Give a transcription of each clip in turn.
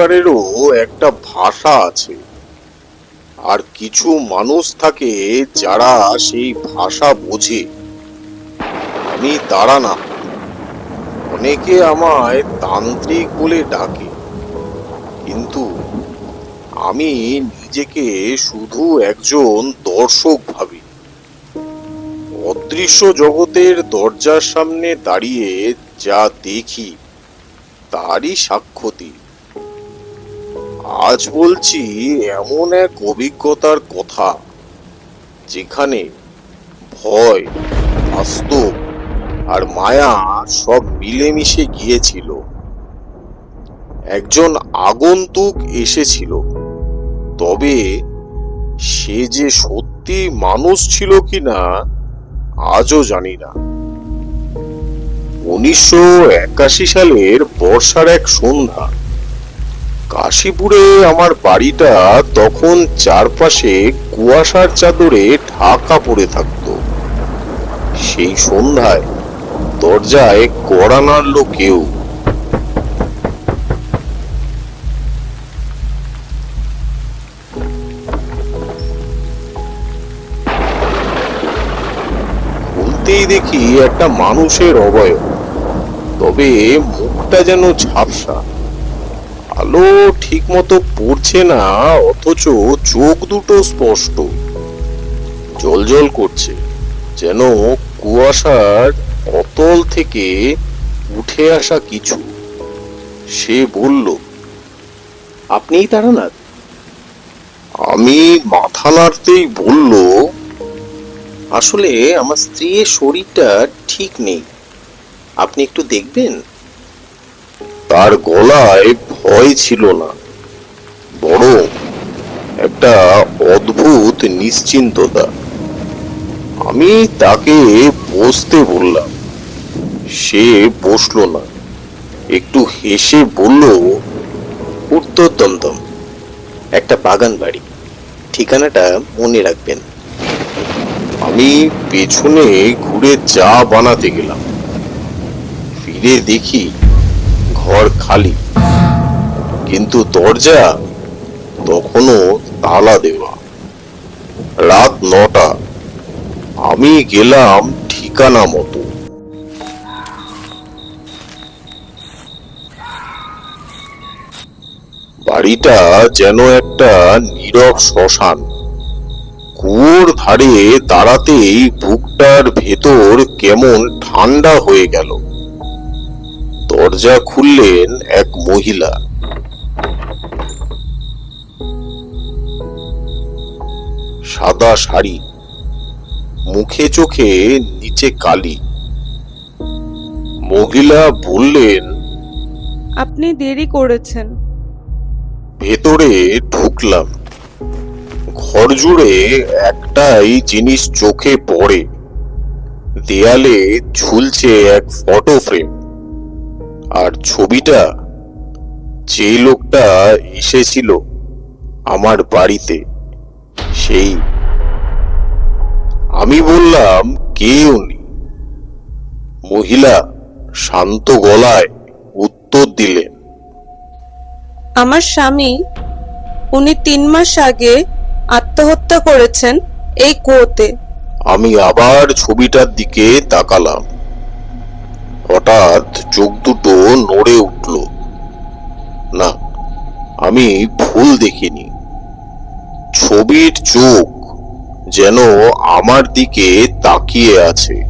অন্ধকারেরও একটা ভাষা আছে। আর কিছু মানুষ থাকে যারা সেই ভাষা বোঝে। আমি তারা না অনেকে আমায় তান্ত্রিক বলে ডাকে। কিন্তু আমি নিজেকে শুধু একজন দর্শক ভাবি। অদৃশ্য জগতের দরজার সামনে দাঁড়িয়ে যা দেখি, তারই সাক্ষ্য দিই। আজ বলছি এমন এক অভিজ্ঞতার কথা, যেখানে ভয়, বাস্তব আর মায়া সব মিলেমিশে গিয়েছিল। একজন আগন্তুক এসেছিল, তবে সে যে সত্যি মানুষ ছিল কিনা আজও জানি না। উনিশশো একাশি সালের বর্ষার এক সন্ধ্যা কাশীপুরে আমার বাড়িটা তখন চারপাশে কুয়াশার চাদরে ঢাকা পড়ে থাকতো। সেই সন্ধ্যায় দরজায় কড়া নাড়ল কেউ। খুলতেই দেখি একটা মানুষের অবয়ব, তবে মুখটা যেন ঝাপসা। আলো ঠিক মতো পড়ছে না অথচ চোখ দুটো স্পষ্ট। জল করছে যেন কুয়াশার অতল থেকে উঠে আসা কিছু। সে বলল আপনিই তারানাথ? আমি মাথা নাড়তেই বলল আসলে আমার স্ত্রীর শরীরটা ঠিক নেই। আপনি একটু দেখবেন? তার গলায় ভয় ছিল না। বরং একটা অদ্ভুত নিশ্চিন্ততা। আমি তাকে বসতে বললাম। সে বসল না। একটু হেসে বলল উত্তর দমদম একটা বাগান বাড়ি। ঠিকানাটা মনে রাখবেন। আমি পেছনে ঘুরে চা বানাতে গেলাম। ফিরে দেখি ঘর খালি। কিন্তু দরজা তখনও তালা দেওয়া। রাত নটা। আমি গেলাম ঠিকানা মতো। বাড়িটা যেন একটা নীরব শ্মশান। কুয়োর ধারে দাঁড়াতেই বুকটার ভেতর কেমন ঠান্ডা হয়ে গেল। দরজা খুললেন এক মহিলা। সাদা শাড়ি মুখে চোখে নিচে কালি। মহিলা বললেন আপনি দেরি করেছেন। ভেতরে ঢুকলাম। ঘর জুড়ে একটাই জিনিস চোখে পড়ে। দেয়ালে ঝুলছে এক ফটো ফ্রেম। আর ছবিটা যে লোকটা এসেছিল আমার বাড়িতে। সেই। আমি বললাম কে উনি? মহিলা শান্ত গলায় উত্তর দিলেন আমার স্বামী উনি তিন মাস আগে আত্মহত্যা করেছেন এই কুয়োতে। আমি আবার ছবিটার দিকে তাকালাম। হঠাৎ চোখ দুটো নড়ে উঠল। না আমি ভুল দেখিনি। ছবির চোখ যেন আমার দিকে তাকিয়ে আছে।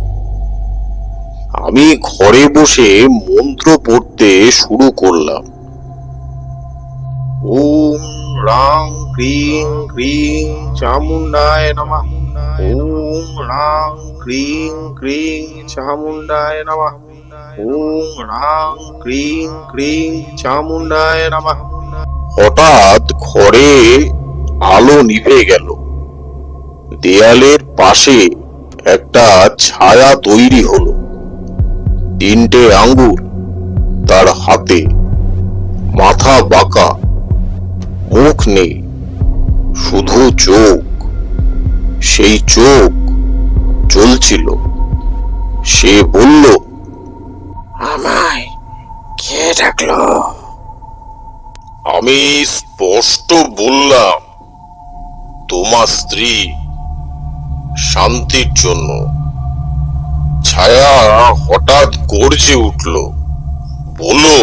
আমি ঘরে বসে মন্ত্র পড়তে শুরু করলাম। ওম রাং ক্রিং ক্রিং চামুন্ডায় নমঃ। ওম রাং ক্রিং ক্রিং চামুন্ডায় নমঃ। ওম রাং ক্রিং ক্রিং চামুন্ডায় নমঃ। হঠাৎ ঘরে আলো নিভে গেল। দেয়ালের পাশে একটা ছায়া তৈরি হলো। তিনটে আঙ্গুর তার হাতে। মাথা বাঁকা। মুখ নেই। শুধু চোখ। সেই চোখ চলছিল সে বলল আমায় কে ডাকলো আমি স্পষ্ট বললাম তোমার স্ত্রী শান্তির জন্য ছায়া হঠাৎ গর্জে উঠল বলো।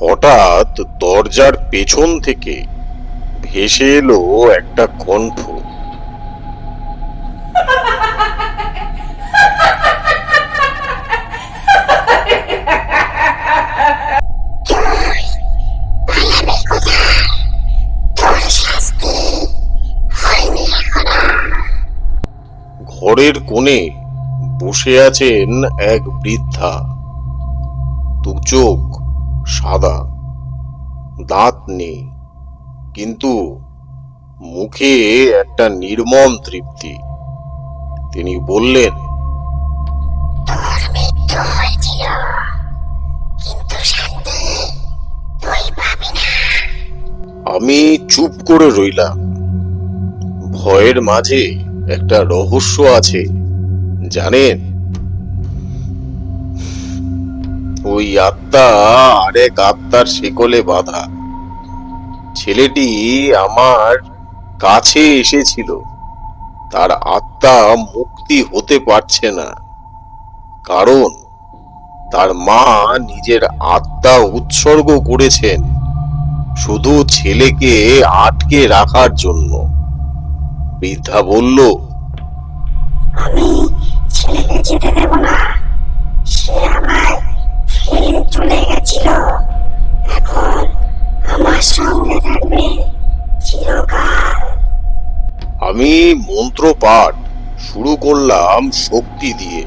হঠাৎ দরজার পেছন থেকে ভেসে এলো একটা কণ্ঠ। ঘরের কোণে বসে আছেন এক বৃদ্ধা। দু চোখ সাদা দাঁত নেই কিন্তু মুখে একটা নির্মম তৃপ্তি। তিনি বললেন আমি চুপ করে রইলাম। ভয়ের মাঝে একটা রহস্য আছে, জানেন? ওই আত্মা আরেক আত্মার শিকলে বাঁধা। ছেলেটি আমার কাছে এসেছিল। তার আত্মা মুক্তি হতে পারছে না। কারণ তার মা নিজের আত্মা উৎসর্গ করেছেন শুধু ছেলেকে আটকে রাখার জন্য। বৃদ্ধা বলল আমি ছেলেকে যেতে দেব না। সে ফেলে চলে গেছিল। এখন আমার সঙ্গে থাকবে চিরকাল। আমি মন্ত্র পাঠ শুরু করলাম শক্তি দিয়ে।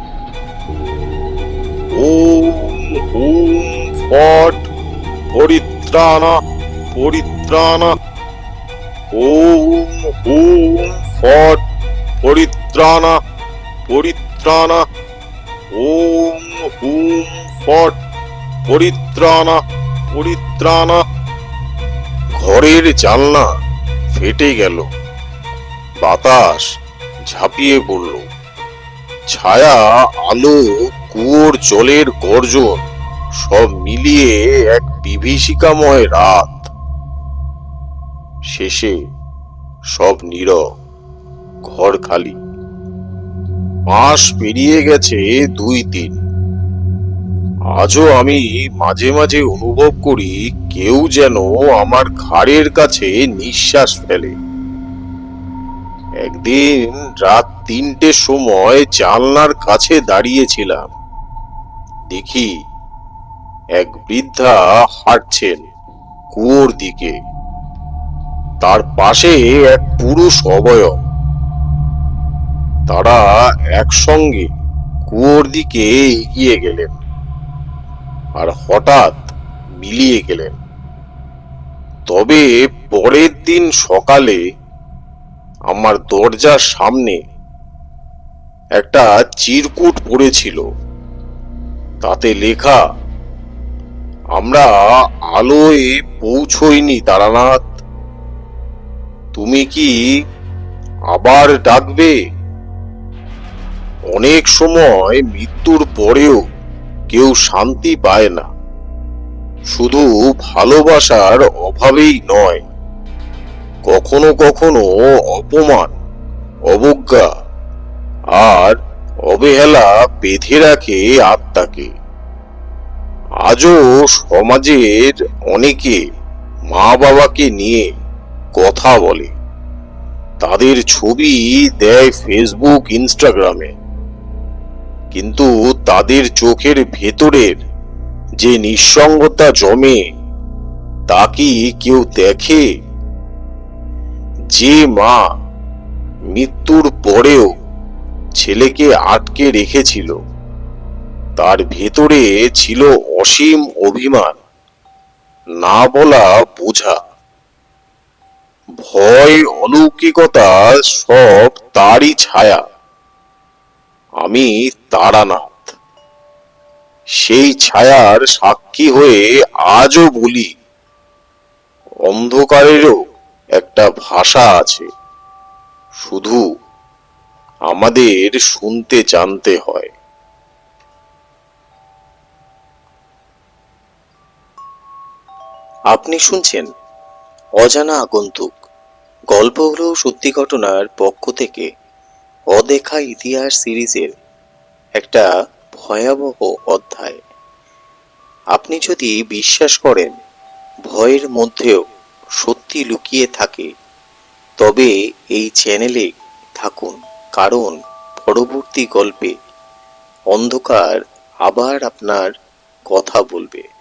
ওম হুম ফট পরিত্রাণা পরিত্রাণা। ওম হুম ফট পরিত্রাণা পরিত্রাণা। ওম, হুম, ফট পরিত্রাণা পরিত্রাণা। ঘরের জানলা ফেটে গেল। বাতাস ঝাঁপিয়ে পড়ল। ছায়া, আলো, কুয়োর জলের গর্জন সব মিলিয়ে এক বিভীষিকাময় রাত। শেষে সব নীরব। ঘর খালি। মাস পেরিয়ে গেছে দুই তিন আজও আমি মাঝে মাঝে অনুভব করি কেউ যেন আমার ঘাড়ের কাছে নিঃশ্বাস ফেলে। একদিন রাত তিনটের সময় জানলার কাছে দাঁড়িয়েছিলাম। দেখি এক বৃদ্ধা হাঁটছেন কুয়োর দিকে। তার পাশে এক পুরুষ অবয়ব। তারা একসঙ্গে কুয়োর দিকে এগিয়ে গেলেন আর হঠাৎ মিলিয়ে গেলেন। তবে পরের দিন সকালে আমার দরজার সামনে একটা চিরকুট পড়েছিল। তাতে লেখা, আমরা আলোয় পৌঁছইনি তারানাথ। তুমি কি আবার ডাকবে? অনেক সময় মৃত্যুর পরেও কেউ শান্তি পায় না। শুধু ভালোবাসার অভাবেই নয়, কখনো কখনো অপমান, অবজ্ঞা আর অবহেলা বেঁধে রাখে আত্মাকে। আজও সমাজের অনেকে মা বাবাকে নিয়ে কথা বলে। তাদের ছবি দেয় ফেসবুক ইনস্টাগ্রামে কিন্তু তাদের চোখের ভেতরের যে নিঃসঙ্গতা জমে, তা কি কেউ দেখে? যে মা মৃত্যুর পরেও ছেলেকে আটকে রেখেছিল, তার ভেতরে ছিল অসীম অভিমান, না বলা বোঝা। ভয়, অলৌকিকতা সব তারই ছায়া। আমি তারানাথ। সেই ছায়ার সাক্ষী হয়ে আজও বলি, অন্ধকারেরও একটা ভাষা আছে। শুধু আমাদের শুনতে জানতে হয়। আপনি শুনছেন অজানা আগন্তুক। গল্প হলো সত্যি ঘটনার পক্ষ থেকে। অদেখা ইতিহাস সিরিজের একটা ভয়াবহ অধ্যায়। আপনি যদি বিশ্বাস করেন, ভয়ের মধ্যেও সত্যি লুকিয়ে থাকে, তবে এই চ্যানেলে থাকুন, কারণ পরবর্তী গল্পে অন্ধকার আবার আপনার কথা বলবে।